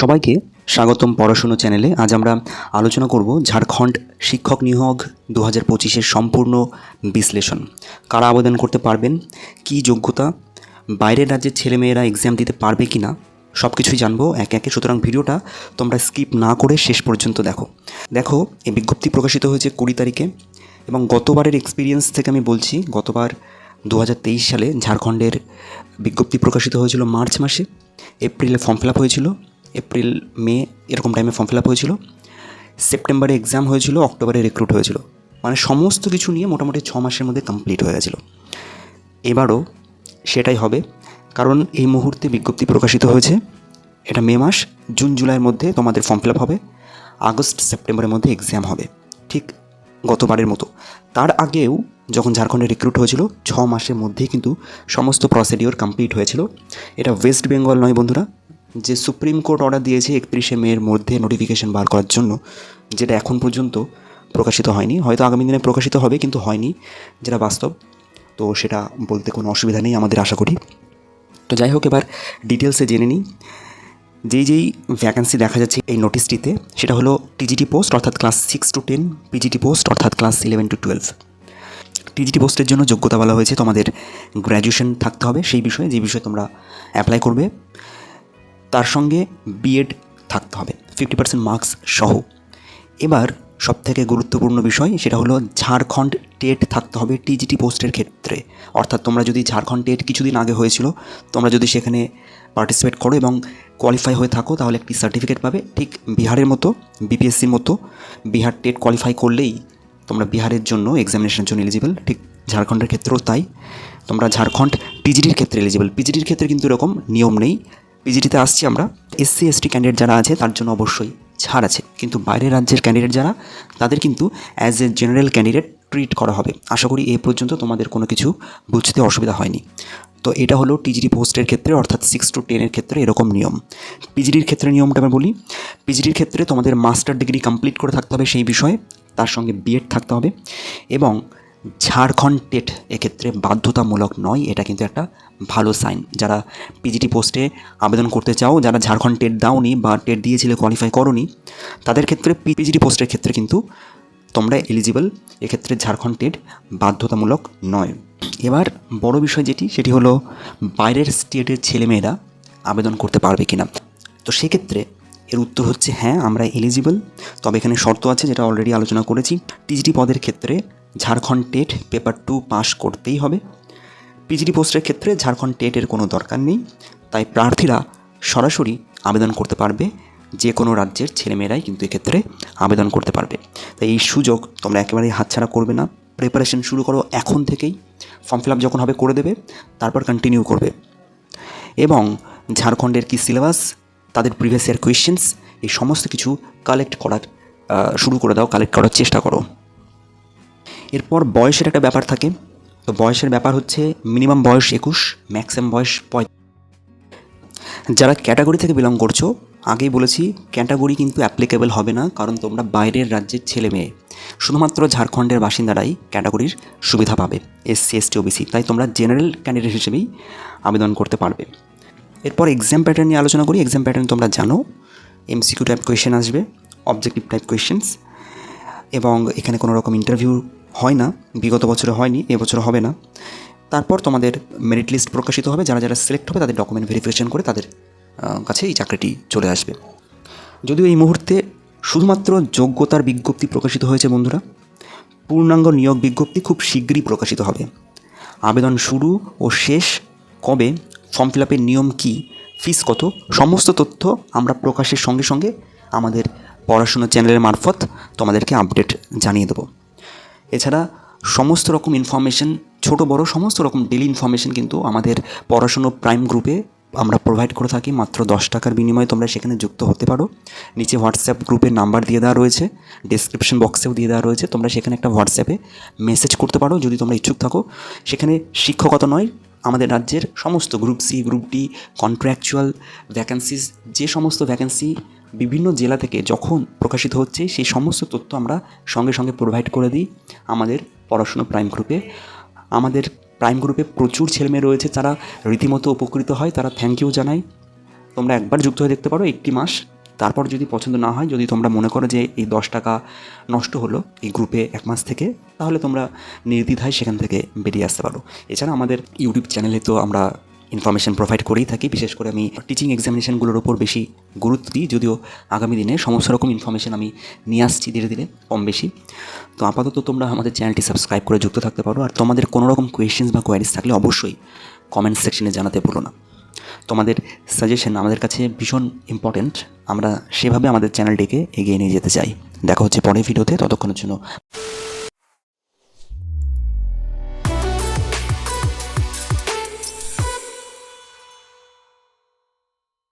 সবাইকে স্বাগতম পড়াশুনো চ্যানেলে। আজ আমরা আলোচনা করব ঝাড়খণ্ড শিক্ষক নিয়োগ দু হাজার পঁচিশের সম্পূর্ণ বিশ্লেষণ। কারা আবেদন করতে পারবেন? কী যোগ্যতা? বাইরের রাজ্যের ছেলেমেয়েরা এক্সাম দিতে পারবে কি না সব কিছুই জানব একে একে। সুতরাং ভিডিওটা তোমরা স্কিপ না করে শেষ পর্যন্ত দেখো। দেখো, এই বিজ্ঞপ্তি প্রকাশিত হয়েছে কুড়ি তারিখে এবং গতবারের এক্সপিরিয়েন্স থেকে আমি বলছি, গতবার দু হাজার তেইশ সালে ঝাড়খণ্ডের বিজ্ঞপ্তি প্রকাশিত হয়েছিল মার্চ মাসে। এপ্রিলে ফর্ম ফিল আপ হয়েছিল। এপ্রিল, মে এরকম টাইমে ফর্ম ফিল আপ হয়েছিল। সেপ্টেম্বরে এক্সাম হয়েছিল অক্টোবরে রিক্রুট হয়েছিল। মানে সমস্ত কিছু নিয়ে মোটামুটি ছ মাসের মধ্যে কমপ্লিট হয়ে গেছিল। এবারও সেটাই হবে, কারণ এই মুহূর্তে বিজ্ঞপ্তি প্রকাশিত হয়েছে। এটা মে মাস জুন জুলাইয়ের মধ্যে তোমাদের ফর্ম ফিল আপ হবে। আগস্ট সেপ্টেম্বরের মধ্যে এক্সাম হবে। ঠিক গতবারের মতো। তার আগেও যখন ঝাড়খণ্ডে রিক্রুট হয়েছিল, ছ মাসের মধ্যেই কিন্তু সমস্ত প্রসিডিওর কমপ্লিট হয়েছিল। এটা ওয়েস্ট বেঙ্গল নয় বন্ধুরা যে সুপ্রিম কোর্ট অর্ডার দিয়েছে একত্রিশে মের মধ্যে নোটিফিকেশন বার করার জন্য, যেটা এখন পর্যন্ত প্রকাশিত হয়নি। হয়তো আগামী দিনে প্রকাশিত হবে, কিন্তু হয়নি, যেটা বাস্তব। তো সেটা বলতে কোনো অসুবিধা নেই আমাদের আশা করি। তো যাই হোক, এবার ডিটেলসে জেনে নিই। যেই যেই ভ্যাকেন্সি দেখা যাচ্ছে এই নোটিশটিতে সেটা হলো টিজিটি পোস্ট অর্থাৎ class six to ten PGT post অর্থাৎ class eleven to twelve TGT পোস্টের জন্য যোগ্যতা বলা হয়েছে তোমাদের গ্র্যাজুয়েশন থাকতে হবে সেই বিষয়ে, যে বিষয়ে তোমরা অ্যাপ্লাই করবে। তার সঙ্গে বিএড থাকতে হবে ফিফটি পার্সেন্ট মার্কস সহ। এবার সবথেকে গুরুত্বপূর্ণ বিষয় সেটা হলো ঝাড়খণ্ড টেট থাকতে হবে টিজিটি পোস্টের ক্ষেত্রে। অর্থাৎ তোমরা যদি ঝাড়খণ্ড টেট কিছুদিন আগে হয়েছিল, তোমরা যদি সেখানে পার্টিসিপেট করো এবং কোয়ালিফাই হয়ে থাকো, তাহলে একটি সার্টিফিকেট পাবে। ঠিক বিহারের মতো বিপিএসসির মতো, বিহার টেট কোয়ালিফাই করলেই তোমরা বিহারের জন্য এক্সামিনেশনের জন্য এলিজিবল ঠিক ঝাড়খণ্ডের ক্ষেত্রেও তাই। তোমরা ঝাড়খণ্ড টিজিটির ক্ষেত্রে এলিজিবল পিজিটির ক্ষেত্রে কিন্তু এরকম নিয়ম নেই। পিজিটিতে আসছি আমরা। এসসি এসটি ক্যান্ডিডেট যারা আছে, তার জন্য অবশ্যই ছাড় আছে। কিন্তু বাইরের রাজ্যের ক্যান্ডিডেট যারা, তাদের কিন্তু as a general candidate treat করা হবে। আশা করি এ পর্যন্ত তোমাদের কোনো কিছু বুঝতে অসুবিধা হয়নি। তো এটা হলো টিজিডি পোস্টের ক্ষেত্রে, অর্থাৎ সিক্স টু টেনের ক্ষেত্রে এরকম নিয়ম। পিজিডির ক্ষেত্রে নিয়মটা আমি বলি পিজিডির ক্ষেত্রে তোমাদের মাস্টার ডিগ্রি কমপ্লিট করে থাকতে হবে সেই বিষয়ে, তার সঙ্গে বিএড থাকতে হবে। এবং ঝাড়খণ্ড টেট এক্ষেত্রে বাধ্যতামূলক নয়, এটা কিন্তু একটা ভালো সাইন যারা পিজিটি পোস্টে আবেদন করতে চাও, যারা ঝাড়খণ্ড টেট দাওনি বা টেট দিয়েছিলে কোয়ালিফাই করনি, তাদের ক্ষেত্রে পিজিটি পোস্টের ক্ষেত্রে কিন্তু তোমরা এলিজিবল এক্ষেত্রে ঝাড়খণ্ড টেট বাধ্যতামূলক নয়। এবার বড় বিষয় যেটি, সেটি হলো বাইরের স্টেটের ছেলেমেয়েরা আবেদন করতে পারবে কি না তো সেক্ষেত্রে এর উত্তর হচ্ছে হ্যাঁ আমরা এলিজিবল তবে এখানে শর্ত আছে, যেটা অলরেডি আলোচনা করেছি। টিজিটি পদের ক্ষেত্রে Jharkhand TET paper two pass করতেই হবে। পিজিডি পোস্টের ক্ষেত্রে ঝাড়খণ্ড টেটের কোনো দরকার নেই। তাই প্রার্থীরা সরাসরি আবেদন করতে পারবে। যে কোনো রাজ্যের ছেলেমেয়েরাই কিন্তু এক্ষেত্রে আবেদন করতে পারবে। তাই এই সুযোগ তোমরা একেবারেই হাতছাড়া করবে না। প্রিপারেশন শুরু করো এখন থেকেই। ফর্ম ফিল আপ যখন হবে করে দেবে, তারপর কন্টিনিউ করবে। এবং ঝাড়খণ্ডের কী সিলেবাস, তাদের প্রিভিয়াস ইয়ার কোয়েশ্চেন্স এই সমস্ত কিছু কালেক্ট করার শুরু করে দাও কালেক্ট করার চেষ্টা করো। এরপর বয়সের একটা ব্যাপার থাকে। তো বয়সের ব্যাপার হচ্ছে মিনিমাম বয়স একুশ, ম্যাক্সিমাম বয়স পঁয় যারা ক্যাটাগরি থেকে বিলং করছ, আগেই বলেছি, ক্যাটাগরি কিন্তু অ্যাপ্লিকেবল হবে না, কারণ তোমরা বাইরের রাজ্যের ছেলে মেয়ে। শুধুমাত্র ঝাড়খণ্ডের বাসিন্দারাই ক্যাটাগরির সুবিধা পাবে এসসি এসটি ওবিসি। তাই তোমরা জেনারেল ক্যান্ডিডেট হিসেবেই আবেদন করতে পারবে। এরপর এক্সাম প্যাটার্ন নিয়ে আলোচনা করি। এক্সাম প্যাটার্ন তোমরা জানো এমসিকিউ টাইপ কোয়েশ্চেন আসবে, অবজেক্টিভ টাইপ কোয়েশ্চেন্স, এবং এখানে কোনো রকম ইন্টারভিউ হয় না, বিগত বছরে হয়নি এবছর হবে না। তারপর তোমাদের মেরিট লিস্ট প্রকাশিত হবে, যারা যারা সিলেক্ট হবে তাদের ডকুমেন্ট ভেরিফিকেশন করে তাদের কাছে এই চাকরিটি চলে আসবে। যদিও এই মুহূর্তে শুধুমাত্র যোগ্যতার বিজ্ঞপ্তি প্রকাশিত হয়েছে বন্ধুরা, পূর্ণাঙ্গ নিয়োগ বিজ্ঞপ্তি খুব শীঘ্রই প্রকাশিত হবে। আবেদন শুরু ও শেষ কবে, ফর্ম ফিল আপের নিয়ম কী ফিস কত, সমস্ত তথ্য আমরা প্রকাশের সঙ্গে সঙ্গে আমাদের পড়াশোনা চ্যানেলের মারফত তোমাদেরকে আপডেট জানিয়ে দেবো। এছাড়া সমস্ত রকম ইনফরমেশন ছোট, বড়, সমস্ত রকম ডেলি ইনফরমেশন কিন্তু আমাদের পড়াশুনো প্রাইম গ্রুপে আমরা প্রোভাইড করে থাকি। মাত্র দশ টাকার বিনিময়ে তোমরা সেখানে যুক্ত হতে পারো। নিচে হোয়াটসঅ্যাপ গ্রুপের নাম্বার দিয়ে দেওয়া রয়েছে। ডিসক্রিপশন বক্সেও দিয়ে দেওয়া রয়েছে। তোমরা সেখানে একটা হোয়াটসঅ্যাপে মেসেজ করতে পারো। যদি তোমরা ইচ্ছুক থাকো, সেখানে শিক্ষকতা নয়, আমাদের রাজ্যের সমস্ত group C group D contractual vacancies যে সমস্ত ভ্যাকেন্সি বিভিন্ন জেলা থেকে যখন প্রকাশিত হচ্ছে, সেই সমস্ত তথ্য আমরা সঙ্গে সঙ্গে প্রোভাইড করে দিই আমাদের পড়াশুনো প্রাইম গ্রুপে আমাদের প্রাইম গ্রুপে প্রচুর ছেলেমেয়ে রয়েছে, তারা রীতিমতো উপকৃত হয়, তারা থ্যাংক ইউ জানায়। তোমরা একবার যুক্ত হয়ে দেখতে পারো, একটি মাস। তারপর যদি পছন্দ না হয়, যদি তোমরা মনে করো যে এই দশ টাকা নষ্ট হলো এই গ্রুপে এক মাস থেকে, তাহলে তোমরা নির্দ্বিধায় সেখান থেকে বেরিয়ে আসতে পারো। এছাড়া আমাদের ইউটিউব চ্যানেলে তো আমরা ইনফরমেশন প্রোভাইড করেই থাকি। বিশেষ করে আমি টিচিং এক্সামিনেশানগুলোর ওপর বেশি গুরুত্ব দিই, যদিও আগামী দিনে সমস্ত রকম ইনফরমেশান আমি নিয়ে আসছি ধীরে ধীরে, কম বেশি। তো আপাতত তোমরা আমাদের চ্যানেলটি সাবস্ক্রাইব করে যুক্ত থাকতে পারো, আর তোমাদের কোনো রকম কোয়েশ্চেন্স বা কোয়ারিজ থাকলে অবশ্যই কমেন্ট সেকশনে জানাতে ভুলো না। তোমাদের সাজেশন আমাদের কাছে ভীষণ ইম্পর্ট্যান্ট আমরা সেভাবে আমাদের চ্যানেলটিকে এগিয়ে নিয়ে যেতে চাই। দেখা হচ্ছে পরের ভিডিওতে ততক্ষণের জন্য।